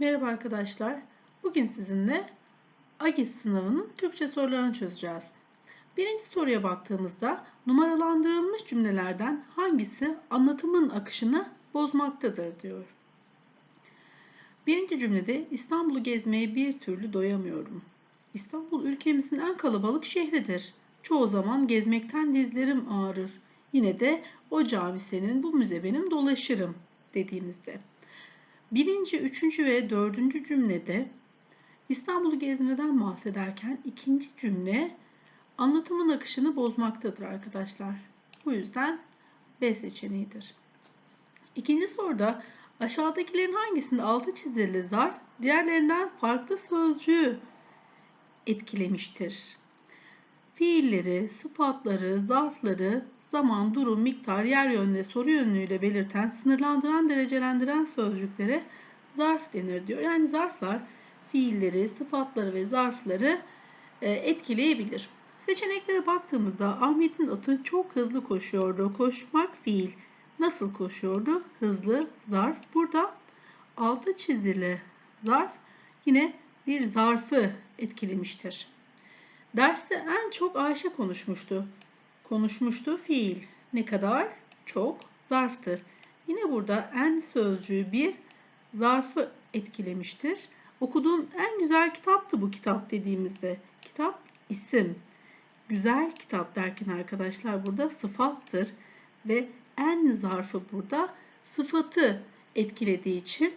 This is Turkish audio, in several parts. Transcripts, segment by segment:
Merhaba arkadaşlar. Bugün sizinle AGİS sınavının Türkçe sorularını çözeceğiz. Birinci soruya baktığımızda numaralandırılmış cümlelerden hangisi anlatımın akışını bozmaktadır diyor. Birinci cümlede İstanbul'u gezmeye bir türlü doyamıyorum. İstanbul ülkemizin en kalabalık şehridir. Çoğu zaman gezmekten dizlerim ağrır. Yine de o cami senin, bu müze benim dolaşırım dediğimizde. Birinci, üçüncü ve dördüncü cümlede İstanbul'u gezmeden bahsederken ikinci cümle anlatımın akışını bozmaktadır arkadaşlar. Bu yüzden B seçeneğidir. İkinci soruda aşağıdakilerin hangisinde altı çizili zarf diğerlerinden farklı sözcüğü etkilemiştir? Fiilleri, sıfatları, zarfları zaman, durum, miktar, yer yönüne soru yönlüğüyle belirten, sınırlandıran, derecelendiren sözcüklere zarf denir diyor. Yani zarflar fiilleri, sıfatları ve zarfları e, etkileyebilir. Seçeneklere baktığımızda Ahmet'in atı çok hızlı koşuyordu. Koşmak fiil. Nasıl koşuyordu? Hızlı zarf. Burada altı çizili zarf yine bir zarfı etkilemiştir. Derste en çok Ayşe konuşmuştu konuşmuştu fiil. Ne kadar? Çok zarftır. Yine burada en sözcüğü bir zarfı etkilemiştir. Okuduğum en güzel kitaptı bu kitap dediğimizde. Kitap isim. Güzel kitap derken arkadaşlar burada sıfattır. Ve en zarfı burada sıfatı etkilediği için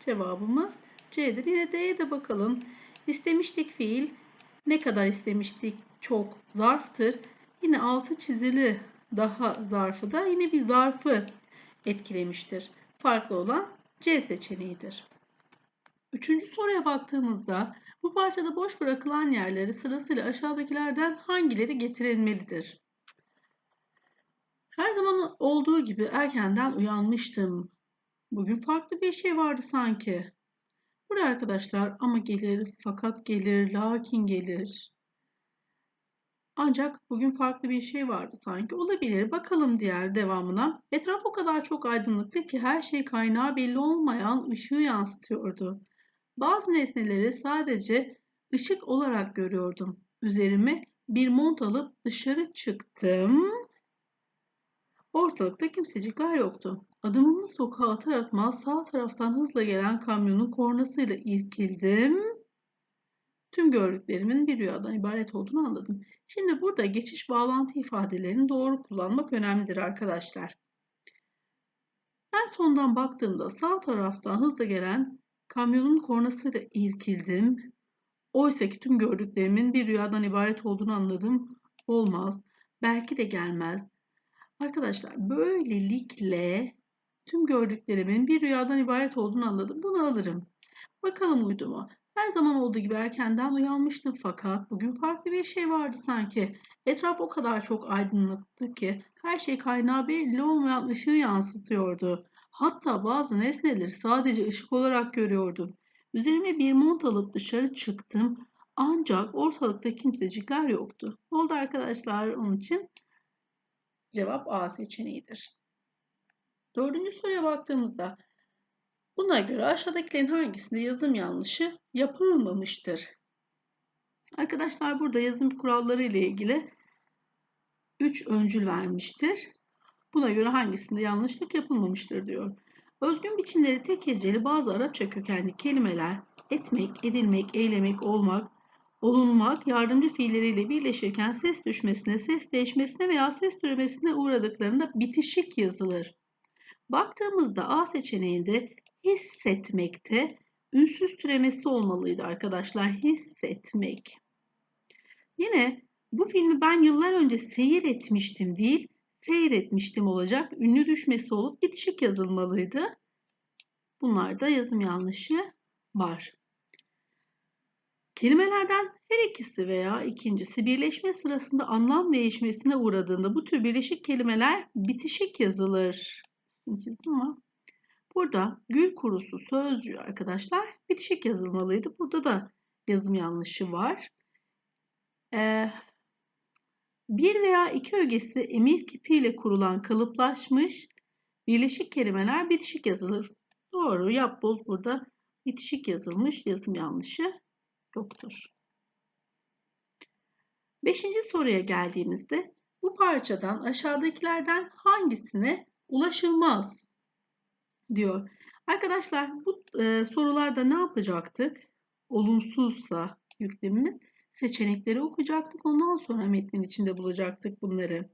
cevabımız C'dir. Yine D'ye de bakalım. İstemiştik fiil. Ne kadar istemiştik? Çok zarftır. Yine altı çizili daha zarfı da yine bir zarfı etkilemiştir. Farklı olan C seçeneğidir. Üçüncü soruya baktığımızda bu parçada boş bırakılan yerleri sırasıyla aşağıdakilerden hangileri getirilmelidir? Her zaman olduğu gibi erkenden uyanmıştım. Bugün farklı bir şey vardı sanki. Buraya arkadaşlar ama gelir, fakat gelir, lakin gelir. Ancak bugün farklı bir şey vardı sanki. Olabilir. Bakalım diğer devamına. Etraf o kadar çok aydınlıktı ki her şey kaynağı belli olmayan ışığı yansıtıyordu. Bazı nesneleri sadece ışık olarak görüyordum. Üzerime bir mont alıp dışarı çıktım. Ortalıkta kimsecikler yoktu. Adımımı sokağa atar atmaz sağ taraftan hızla gelen kamyonun kornasıyla irkildim. Tüm gördüklerimin bir rüyadan ibaret olduğunu anladım. Şimdi burada geçiş bağlantı ifadelerini doğru kullanmak önemlidir arkadaşlar. En sondan baktığımda sağ taraftan hızla gelen kamyonun kornasıyla irkildim. Oysa ki tüm gördüklerimin bir rüyadan ibaret olduğunu anladım. Olmaz. Belki de gelmez. Arkadaşlar böylelikle tüm gördüklerimin bir rüyadan ibaret olduğunu anladım. Bunu alırım. Bakalım uydu mu? Her zaman olduğu gibi erkenden uyanmıştım fakat bugün farklı bir şey vardı sanki. Etraf o kadar çok aydınlıktı ki her şey kaynağı belli olmayan ışığı yansıtıyordu. Hatta bazı nesneleri sadece ışık olarak görüyordum. Üzerime bir mont alıp dışarı çıktım. Ancak ortalıkta kimsecikler yoktu. Oldu arkadaşlar onun için cevap A seçeneğidir. Dördüncü soruya baktığımızda Buna göre aşağıdakilerin hangisinde yazım yanlışı yapılmamıştır? Arkadaşlar burada yazım kuralları ile ilgili 3 öncül vermiştir. Buna göre hangisinde yanlışlık yapılmamıştır diyor. Özgün biçimleri tek heceli bazı Arapça kökenli kelimeler etmek, edilmek, eylemek, olmak, olunmak yardımcı fiilleriyle birleşirken ses düşmesine, ses değişmesine veya ses türemesine uğradıklarında bitişik yazılır. Baktığımızda A seçeneğinde hissetmekte ünsüz türemesi olmalıydı arkadaşlar. Hissetmek. Yine bu filmi ben yıllar önce seyir etmiştim değil, seyretmiştim olacak. Ünlü düşmesi olup bitişik yazılmalıydı. Bunlarda yazım yanlışı var. Kelimelerden her ikisi veya ikincisi birleşme sırasında anlam değişmesine uğradığında bu tür birleşik kelimeler bitişik yazılır. Çizdim ama Burada gül kurusu sözcüğü arkadaşlar bitişik yazılmalıydı. Burada da yazım yanlışı var. Ee, bir veya iki ögesi emir kipiyle kurulan kalıplaşmış birleşik kelimeler bitişik yazılır. Doğru yapboz burada Bitişik yazılmış yazım yanlışı yoktur. Beşinci soruya geldiğimizde bu parçadan aşağıdakilerden hangisine ulaşılmaz diyor. Arkadaşlar bu e, sorularda ne yapacaktık? Olumsuzsa yüklemimiz seçenekleri okuyacaktık. Ondan sonra metnin içinde bulacaktık bunları.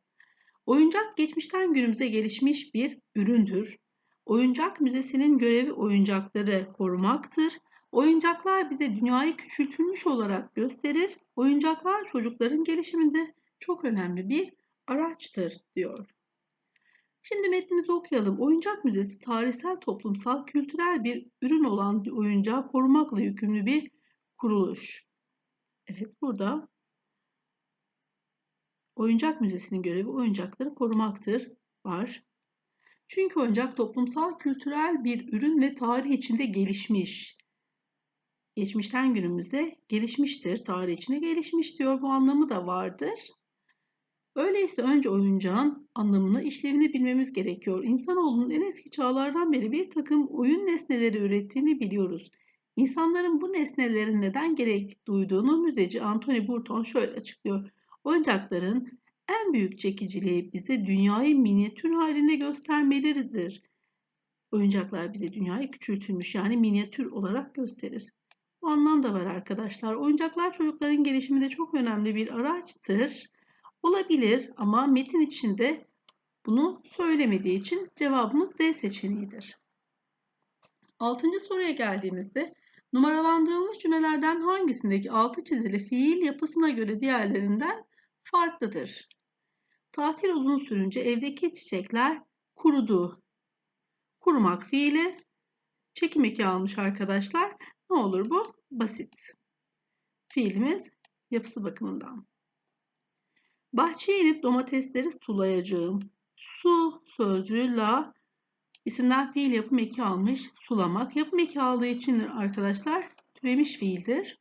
Oyuncak geçmişten günümüze gelişmiş bir üründür. Oyuncak müzesinin görevi oyuncakları korumaktır. Oyuncaklar bize dünyayı küçültülmüş olarak gösterir. Oyuncaklar çocukların gelişiminde çok önemli bir araçtır diyor. Şimdi metnimizi okuyalım. Oyuncak müzesi tarihsel, toplumsal, kültürel bir ürün olan oyuncağı korumakla yükümlü bir kuruluş. Evet burada oyuncak müzesinin görevi oyuncakları korumaktır var. Çünkü oyuncak toplumsal, kültürel bir ürün ve tarih içinde gelişmiş. Geçmişten günümüze gelişmiştir, tarih içinde gelişmiş diyor. Bu anlamı da vardır. Öyleyse önce oyuncağın anlamını, işlevini bilmemiz gerekiyor. İnsanoğlunun en eski çağlardan beri bir takım oyun nesneleri ürettiğini biliyoruz. İnsanların bu nesnelerin neden gerek duyduğunu müzeci Anthony Burton şöyle açıklıyor. Oyuncakların en büyük çekiciliği bize dünyayı minyatür halinde göstermeleridir. Oyuncaklar bize dünyayı küçültülmüş yani minyatür olarak gösterir. Bu anlam da var arkadaşlar. Oyuncaklar çocukların gelişiminde çok önemli bir araçtır. Olabilir ama metin içinde bunu söylemediği için cevabımız D seçeneğidir. Altıncı soruya geldiğimizde numaralandırılmış cümlelerden hangisindeki altı çizili fiil yapısına göre diğerlerinden farklıdır? Tatil uzun sürünce evdeki çiçekler kurudu. Kurumak fiili çekim eki almış arkadaşlar. Ne olur bu? Basit. Fiilimiz yapısı bakımından. Bahçeye inip domatesleri sulayacağım. Su sözcüğü isimden fiil yapım eki almış. Sulamak. Yapım eki aldığı için arkadaşlar türemiş fiildir.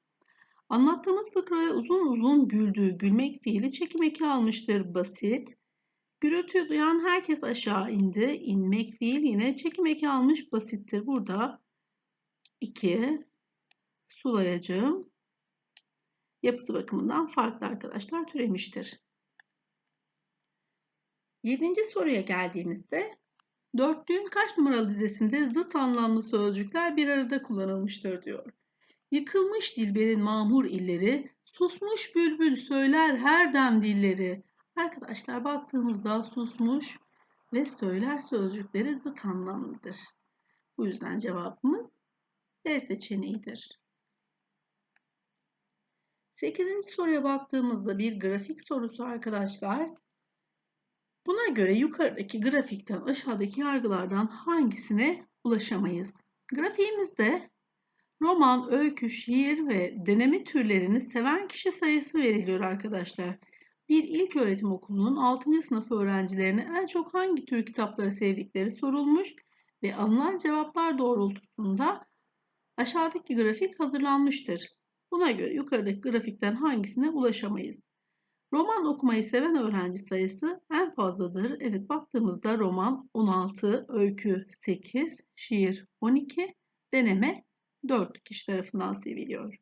Anlattığımız fıkraya uzun uzun güldü. Gülmek fiili çekim eki almıştır. Basit. Gürültü duyan herkes aşağı indi. İnmek fiil yine çekim eki almış. Basittir. Burada 2 sulayacağım. Yapısı bakımından farklı arkadaşlar türemiştir. Yedinci soruya geldiğimizde dörtlüğün kaç numaralı dizesinde zıt anlamlı sözcükler bir arada kullanılmıştır diyor. Yıkılmış dilberin mamur illeri, susmuş bülbül söyler her dem dilleri. Arkadaşlar baktığımızda susmuş ve söyler sözcükleri zıt anlamlıdır. Bu yüzden cevabımız D seçeneğidir. Sekizinci soruya baktığımızda bir grafik sorusu arkadaşlar. Buna göre yukarıdaki grafikten aşağıdaki yargılardan hangisine ulaşamayız? Grafiğimizde roman, öykü, şiir ve deneme türlerini seven kişi sayısı veriliyor arkadaşlar. Bir ilk öğretim okulunun 6. sınıf öğrencilerine en çok hangi tür kitapları sevdikleri sorulmuş ve alınan cevaplar doğrultusunda aşağıdaki grafik hazırlanmıştır. Buna göre yukarıdaki grafikten hangisine ulaşamayız? Roman okumayı seven öğrenci sayısı en fazladır. Evet baktığımızda roman 16, öykü 8, şiir 12, deneme 4 kişi tarafından seviliyor.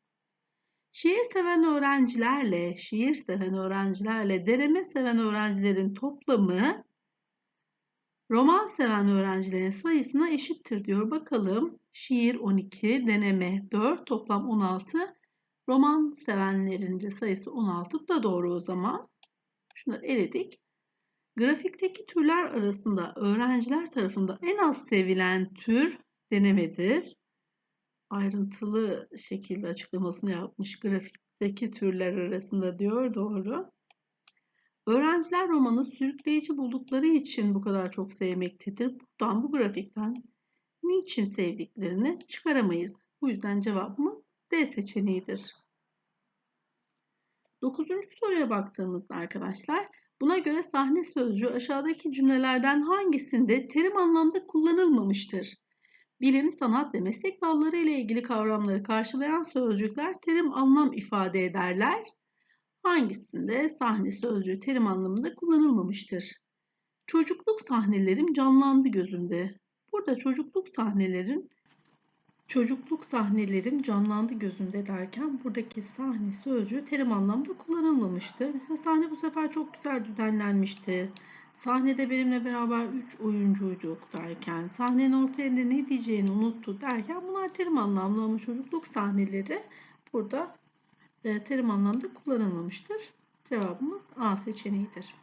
Şiir seven öğrencilerle, şiir seven öğrencilerle deneme seven öğrencilerin toplamı roman seven öğrencilerin sayısına eşittir diyor. Bakalım şiir 12, deneme 4, toplam 16, Roman sevenlerin de sayısı 16. Bu da doğru o zaman. Şunları eledik. Grafikteki türler arasında öğrenciler tarafından en az sevilen tür denemedir. Ayrıntılı şekilde açıklamasını yapmış grafikteki türler arasında diyor. Doğru. Öğrenciler romanı sürükleyici buldukları için bu kadar çok sevmektedir. Buradan bu grafikten niçin sevdiklerini çıkaramayız. Bu yüzden cevabımız D seçeneğidir. Dokuzuncu soruya baktığımızda arkadaşlar buna göre sahne sözcüğü aşağıdaki cümlelerden hangisinde terim anlamda kullanılmamıştır? Bilim, sanat ve meslek dalları ile ilgili kavramları karşılayan sözcükler terim anlam ifade ederler. Hangisinde sahne sözcüğü terim anlamında kullanılmamıştır? Çocukluk sahnelerim canlandı gözümde. Burada çocukluk sahnelerin Çocukluk sahnelerim canlandı gözümde derken buradaki sahne sözcüğü terim anlamda kullanılmamıştı. Mesela sahne bu sefer çok güzel düzenlenmişti. Sahnede benimle beraber 3 oyuncuyduk derken, sahnenin orta yerinde ne diyeceğini unuttu derken bunlar terim anlamlı ama çocukluk sahneleri burada e, terim anlamda kullanılmamıştır. Cevabımız A seçeneğidir.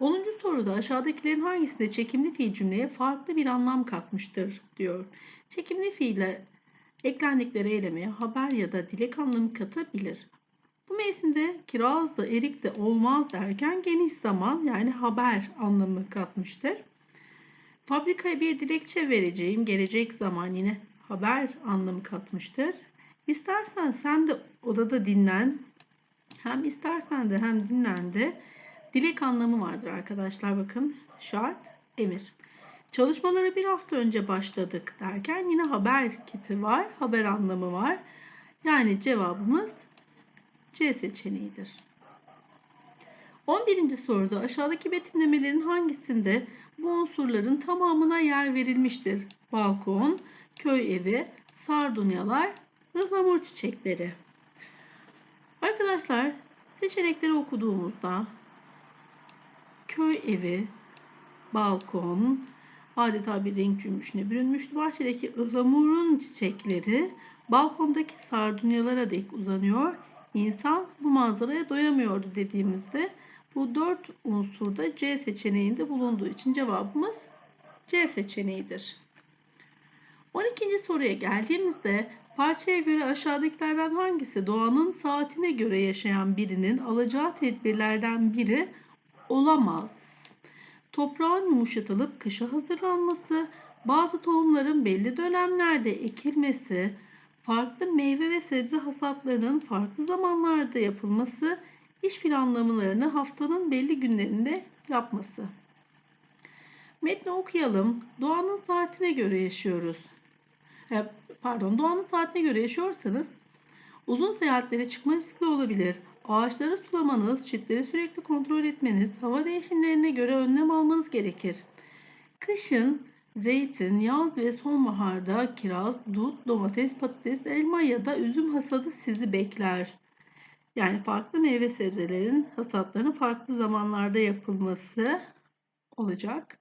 10. soruda aşağıdakilerin hangisinde çekimli fiil cümleye farklı bir anlam katmıştır diyor. Çekimli fiiller eklendikleri eylemeye haber ya da dilek anlamı katabilir. Bu mevsimde kiraz da erik de olmaz derken geniş zaman yani haber anlamı katmıştır. Fabrikaya bir dilekçe vereceğim gelecek zaman yine haber anlamı katmıştır. İstersen sen de odada dinlen. Hem istersen de hem dinlen de dilek anlamı vardır arkadaşlar bakın. Şart, emir. Çalışmalara bir hafta önce başladık derken yine haber kipi var, haber anlamı var. Yani cevabımız C seçeneğidir. 11. soruda aşağıdaki betimlemelerin hangisinde bu unsurların tamamına yer verilmiştir? Balkon, köy evi, sardunyalar, ıhlamur çiçekleri. Arkadaşlar seçenekleri okuduğumuzda köy evi, balkon, adeta bir renk cümbüşüne bürünmüştü. Bahçedeki ıhlamurun çiçekleri balkondaki sardunyalara dek uzanıyor. İnsan bu manzaraya doyamıyordu dediğimizde bu dört unsurda C seçeneğinde bulunduğu için cevabımız C seçeneğidir. 12. soruya geldiğimizde parçaya göre aşağıdakilerden hangisi doğanın saatine göre yaşayan birinin alacağı tedbirlerden biri olamaz? Toprağın yumuşatılıp kışa hazırlanması, bazı tohumların belli dönemlerde ekilmesi, farklı meyve ve sebze hasatlarının farklı zamanlarda yapılması, iş planlamalarını haftanın belli günlerinde yapması. Metni okuyalım. Doğanın saatine göre yaşıyoruz. E, pardon, doğanın saatine göre yaşıyorsanız uzun seyahatlere çıkma riskli olabilir. Ağaçları sulamanız, çitleri sürekli kontrol etmeniz, hava değişimlerine göre önlem almanız gerekir. Kışın zeytin, yaz ve sonbaharda kiraz, dut, domates, patates, elma ya da üzüm hasadı sizi bekler. Yani farklı meyve sebzelerin hasatlarının farklı zamanlarda yapılması olacak.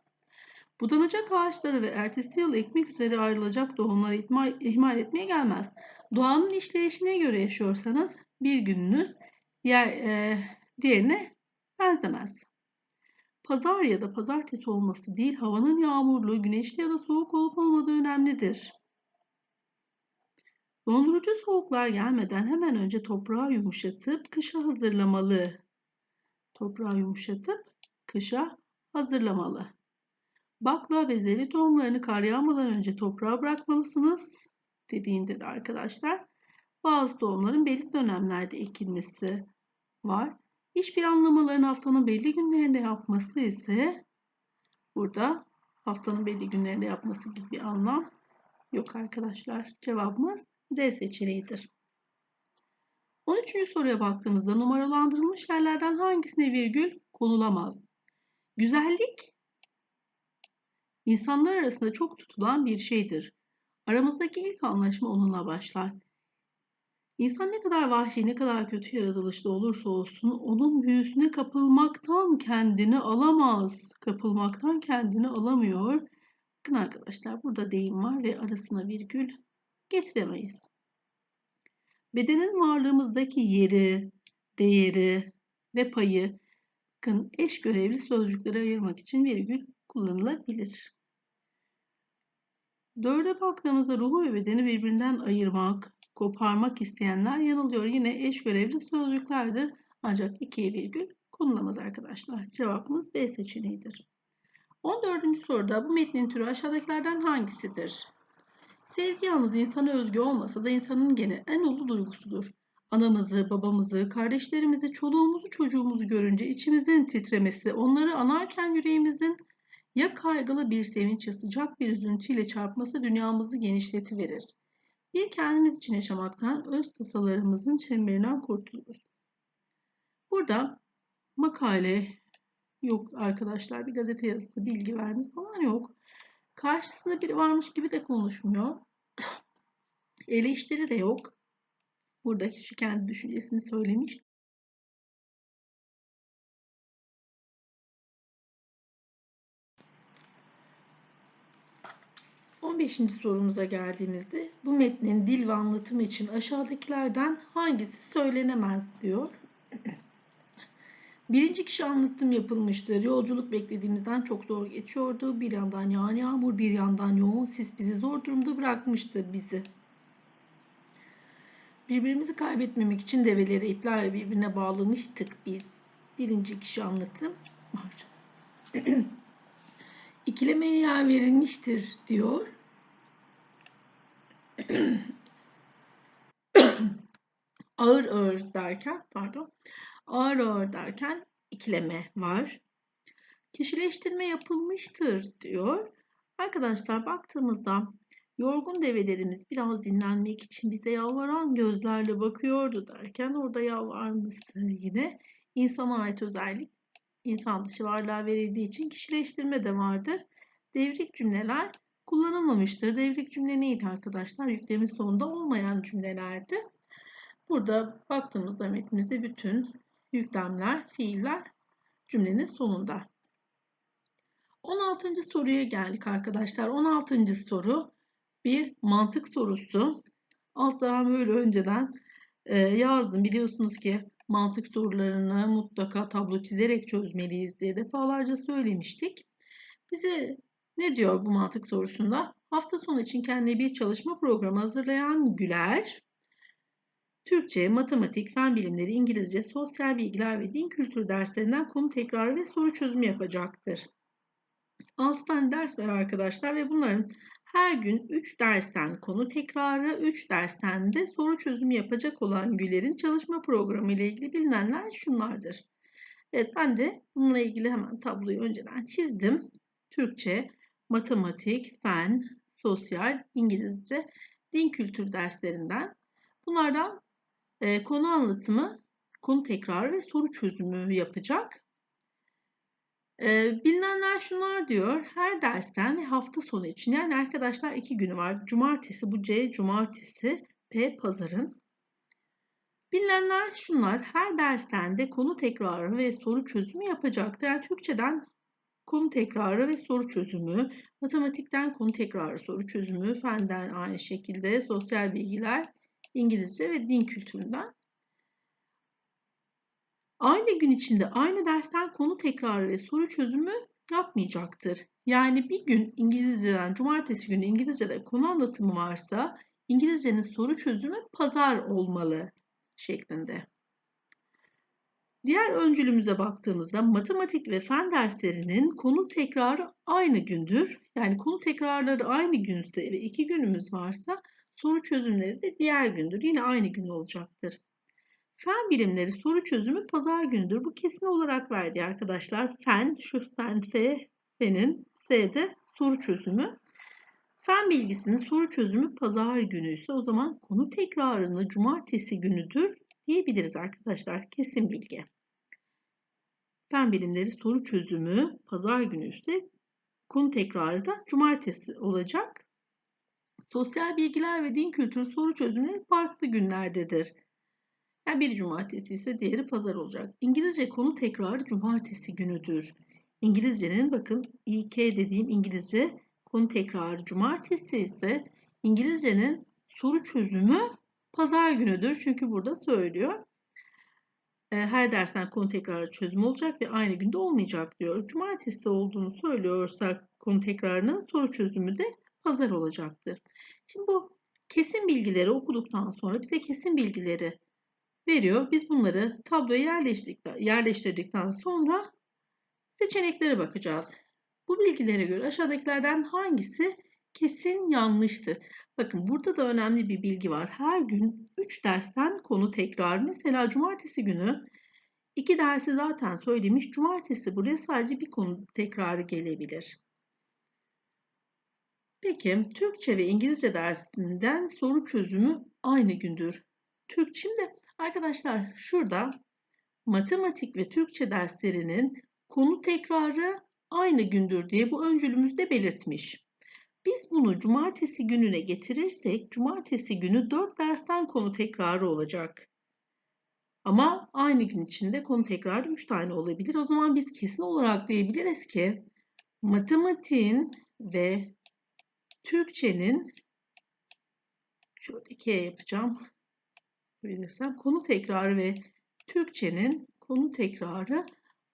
Budanacak ağaçları ve ertesi yıl ekmek üzere ayrılacak tohumları ihmal, etmeye gelmez. Doğanın işleyişine göre yaşıyorsanız bir gününüz diğer, e, diğerine benzemez. Pazar ya da pazartesi olması değil, havanın yağmurlu, güneşli ya da soğuk olup olmadığı önemlidir. Dondurucu soğuklar gelmeden hemen önce toprağı yumuşatıp kışa hazırlamalı. Toprağı yumuşatıp kışa hazırlamalı. Bakla ve zeri tohumlarını kar yağmadan önce toprağa bırakmalısınız dediğinde de arkadaşlar bazı tohumların belli dönemlerde ekilmesi var. İş planlamalarını haftanın belli günlerinde yapması ise burada haftanın belli günlerinde yapması gibi bir anlam yok arkadaşlar. Cevabımız D seçeneğidir. 13. soruya baktığımızda numaralandırılmış yerlerden hangisine virgül konulamaz? Güzellik insanlar arasında çok tutulan bir şeydir. Aramızdaki ilk anlaşma onunla başlar. İnsan ne kadar vahşi, ne kadar kötü yaratılışlı olursa olsun onun büyüsüne kapılmaktan kendini alamaz. Kapılmaktan kendini alamıyor. Bakın arkadaşlar burada deyim var ve arasına virgül getiremeyiz. Bedenin varlığımızdaki yeri, değeri ve payı bakın eş görevli sözcükleri ayırmak için virgül kullanılabilir. Dörde baktığımızda ruhu ve bedeni birbirinden ayırmak, koparmak isteyenler yanılıyor. Yine eş görevli sözcüklerdir. Ancak ikiye virgül konulamaz arkadaşlar. Cevabımız B seçeneğidir. 14. soruda bu metnin türü aşağıdakilerden hangisidir? Sevgi yalnız insana özgü olmasa da insanın gene en ulu duygusudur. Anamızı, babamızı, kardeşlerimizi, çoluğumuzu, çocuğumuzu görünce içimizin titremesi, onları anarken yüreğimizin ya kaygılı bir sevinç ya sıcak bir üzüntüyle çarpması dünyamızı genişletiverir. Bir kendimiz için yaşamaktan, öz tasalarımızın çemberinden kurtuluruz. Burada makale yok arkadaşlar. Bir gazete yazısı, bilgi vermek falan yok. Karşısında biri varmış gibi de konuşmuyor. Eleştiri de yok. Burada kişi kendi düşüncesini söylemiş. On beşinci sorumuza geldiğimizde bu metnin dil ve anlatımı için aşağıdakilerden hangisi söylenemez diyor. Birinci kişi anlatım yapılmıştır. Yolculuk beklediğimizden çok zor geçiyordu. Bir yandan yağan yağmur, bir yandan yoğun sis bizi zor durumda bırakmıştı bizi. Birbirimizi kaybetmemek için develeri iplerle birbirine bağlamıştık biz. Birinci kişi anlatım var. İkilemeye yer verilmiştir diyor. ağır ağır derken pardon ağır ağır derken ikileme var. Kişileştirme yapılmıştır diyor. Arkadaşlar baktığımızda yorgun develerimiz biraz dinlenmek için bize yalvaran gözlerle bakıyordu derken orada yalvarması yine insana ait özellik insan dışı varlığa verildiği için kişileştirme de vardır. Devrik cümleler kullanılmamıştır. Devrik cümle neydi arkadaşlar? Yüklemin sonunda olmayan cümlelerdi. Burada baktığımızda metnimizde bütün yüklemler, fiiller cümlenin sonunda. 16. soruya geldik arkadaşlar. 16. soru bir mantık sorusu. Altta böyle önceden e, yazdım. Biliyorsunuz ki mantık sorularını mutlaka tablo çizerek çözmeliyiz diye defalarca söylemiştik. Bize ne diyor bu mantık sorusunda? Hafta sonu için kendine bir çalışma programı hazırlayan Güler, Türkçe, matematik, fen bilimleri, İngilizce, sosyal bilgiler ve din kültürü derslerinden konu tekrarı ve soru çözümü yapacaktır. 6 tane ders var arkadaşlar ve bunların her gün 3 dersten konu tekrarı, 3 dersten de soru çözümü yapacak olan Güler'in çalışma programı ile ilgili bilinenler şunlardır. Evet ben de bununla ilgili hemen tabloyu önceden çizdim. Türkçe, matematik, fen, sosyal, İngilizce, din kültür derslerinden. Bunlardan e, konu anlatımı, konu tekrarı ve soru çözümü yapacak. E, bilinenler şunlar diyor. Her dersten ve hafta sonu için yani arkadaşlar iki günü var. Cumartesi bu C cumartesi P pazarın. Bilinenler şunlar. Her dersten de konu tekrarı ve soru çözümü yapacaktır. Yani Türkçeden konu tekrarı ve soru çözümü, matematikten konu tekrarı soru çözümü, fenden aynı şekilde sosyal bilgiler, İngilizce ve din kültüründen. Aynı gün içinde aynı dersten konu tekrarı ve soru çözümü yapmayacaktır. Yani bir gün İngilizceden, cumartesi günü İngilizce'de konu anlatımı varsa İngilizcenin soru çözümü pazar olmalı şeklinde. Diğer öncülümüze baktığımızda matematik ve fen derslerinin konu tekrarı aynı gündür. Yani konu tekrarları aynı günse ve iki günümüz varsa soru çözümleri de diğer gündür. Yine aynı gün olacaktır. Fen bilimleri soru çözümü pazar günüdür. Bu kesin olarak verdi arkadaşlar. Fen, şu fen F, fenin S'de soru çözümü. Fen bilgisinin soru çözümü pazar günü ise o zaman konu tekrarını cumartesi günüdür diyebiliriz arkadaşlar. Kesin bilgi. Fen bilimleri soru çözümü pazar günü ise konu tekrarı da cumartesi olacak. Sosyal bilgiler ve din kültürü soru çözümleri farklı günlerdedir. Yani biri cumartesi ise diğeri pazar olacak. İngilizce konu tekrarı cumartesi günüdür. İngilizcenin bakın İK dediğim İngilizce konu tekrarı cumartesi ise İngilizcenin soru çözümü pazar günüdür. Çünkü burada söylüyor. Her dersten konu tekrarı çözüm olacak ve aynı günde olmayacak diyor. Cumartesi olduğunu söylüyorsak konu tekrarının soru çözümü de pazar olacaktır. Şimdi bu kesin bilgileri okuduktan sonra bize kesin bilgileri veriyor. Biz bunları tabloya yerleştirdikten sonra seçeneklere bakacağız. Bu bilgilere göre aşağıdakilerden hangisi kesin yanlıştır? Bakın burada da önemli bir bilgi var. Her gün 3 dersten konu tekrar. Mesela cumartesi günü 2 dersi zaten söylemiş. Cumartesi buraya sadece bir konu tekrarı gelebilir. Peki Türkçe ve İngilizce dersinden soru çözümü aynı gündür. Türk şimdi arkadaşlar şurada matematik ve Türkçe derslerinin konu tekrarı aynı gündür diye bu öncülümüzde belirtmiş. Biz bunu cumartesi gününe getirirsek cumartesi günü 4 dersten konu tekrarı olacak. Ama aynı gün içinde konu tekrarı 3 tane olabilir. O zaman biz kesin olarak diyebiliriz ki matematiğin ve Türkçenin şöyle ikiye yapacağım. Bilirsem konu tekrarı ve Türkçenin konu tekrarı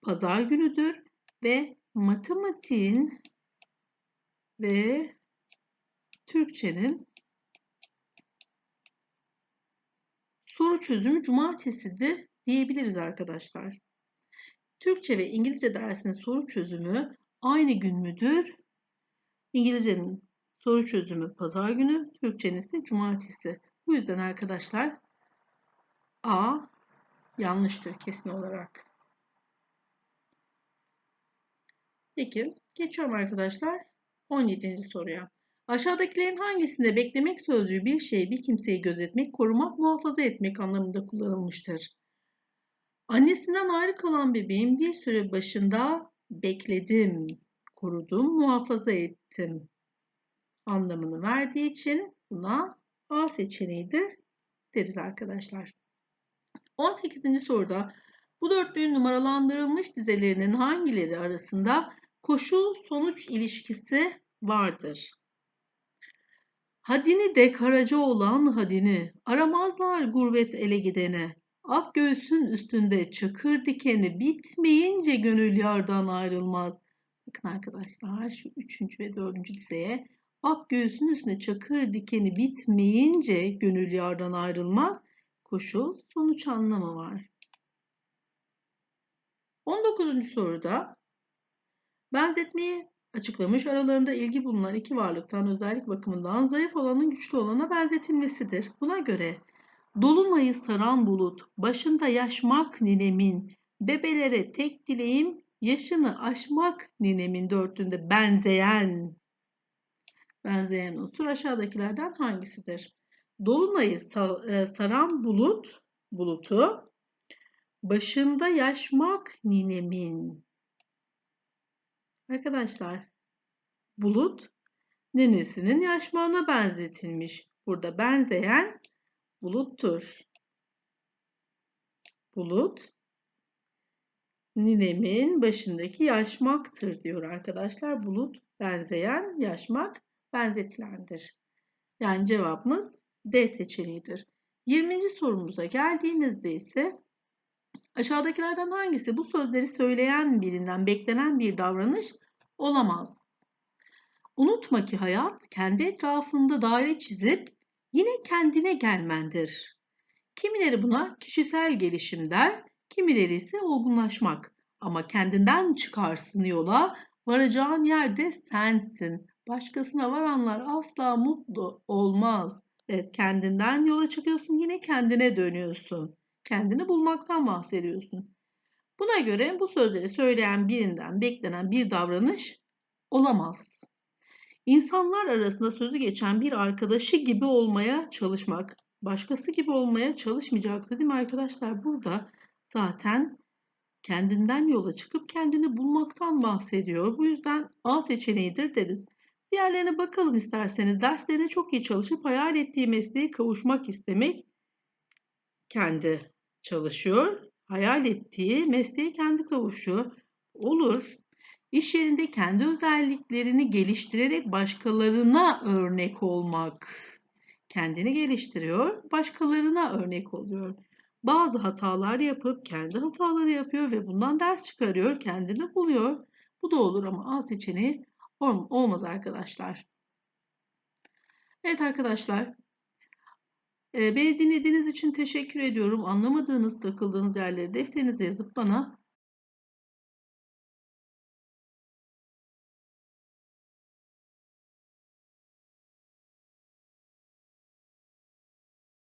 pazar günüdür ve matematiğin ve Türkçenin soru çözümü cumartesidir diyebiliriz arkadaşlar. Türkçe ve İngilizce dersinin soru çözümü aynı gün müdür? İngilizcenin soru çözümü pazar günü, Türkçenin ise cumartesi. Bu yüzden arkadaşlar A yanlıştır kesin olarak. Peki geçiyorum arkadaşlar 17. soruya. Aşağıdakilerin hangisinde beklemek sözcüğü bir şeyi, bir kimseyi gözetmek, korumak, muhafaza etmek anlamında kullanılmıştır? Annesinden ayrı kalan bebeğin bir süre başında bekledim, korudum, muhafaza ettim anlamını verdiği için buna A seçeneğidir deriz arkadaşlar. 18. soruda bu dörtlüğün numaralandırılmış dizelerinin hangileri arasında koşul sonuç ilişkisi vardır? Hadini de karaca olan hadini, aramazlar gurbet ele gidene. Ak göğsün üstünde çakır dikeni bitmeyince gönül yardan ayrılmaz. Bakın arkadaşlar şu üçüncü ve dördüncü dizeye. Ak göğsün üstünde çakır dikeni bitmeyince gönül yardan ayrılmaz. Koşul sonuç anlamı var. 19. soruda benzetmeyi açıklamış. Aralarında ilgi bulunan iki varlıktan özellik bakımından zayıf olanın güçlü olana benzetilmesidir. Buna göre Dolunayı saran bulut, başında yaşmak ninemin, bebelere tek dileğim, yaşını aşmak ninemin dörtünde benzeyen, benzeyen unsur aşağıdakilerden hangisidir? Dolunayı e, saran bulut, bulutu, başında yaşmak ninemin, Arkadaşlar bulut nenesinin yaşmağına benzetilmiş. Burada benzeyen buluttur. Bulut ninemin başındaki yaşmaktır diyor arkadaşlar. Bulut benzeyen, yaşmak benzetilendir. Yani cevabımız D seçeneğidir. 20. sorumuza geldiğimizde ise aşağıdakilerden hangisi bu sözleri söyleyen birinden beklenen bir davranış olamaz. Unutma ki hayat kendi etrafında daire çizip yine kendine gelmendir. Kimileri buna kişisel gelişim der, kimileri ise olgunlaşmak. Ama kendinden çıkarsın yola, varacağın yerde sensin. Başkasına varanlar asla mutlu olmaz. Evet, kendinden yola çıkıyorsun, yine kendine dönüyorsun. Kendini bulmaktan bahsediyorsun. Buna göre bu sözleri söyleyen birinden beklenen bir davranış olamaz. İnsanlar arasında sözü geçen bir arkadaşı gibi olmaya çalışmak, başkası gibi olmaya çalışmayacaksın değil mi arkadaşlar? Burada zaten kendinden yola çıkıp kendini bulmaktan bahsediyor. Bu yüzden A seçeneğidir deriz. Diğerlerine bakalım isterseniz. Derslerine çok iyi çalışıp hayal ettiği mesleğe kavuşmak istemek kendi çalışıyor hayal ettiği mesleğe kendi kavuşuyor. Olur. İş yerinde kendi özelliklerini geliştirerek başkalarına örnek olmak. Kendini geliştiriyor, başkalarına örnek oluyor. Bazı hatalar yapıp kendi hataları yapıyor ve bundan ders çıkarıyor, kendini buluyor. Bu da olur ama A seçeneği olmaz arkadaşlar. Evet arkadaşlar Beni dinlediğiniz için teşekkür ediyorum. Anlamadığınız, takıldığınız yerleri defterinize yazıp bana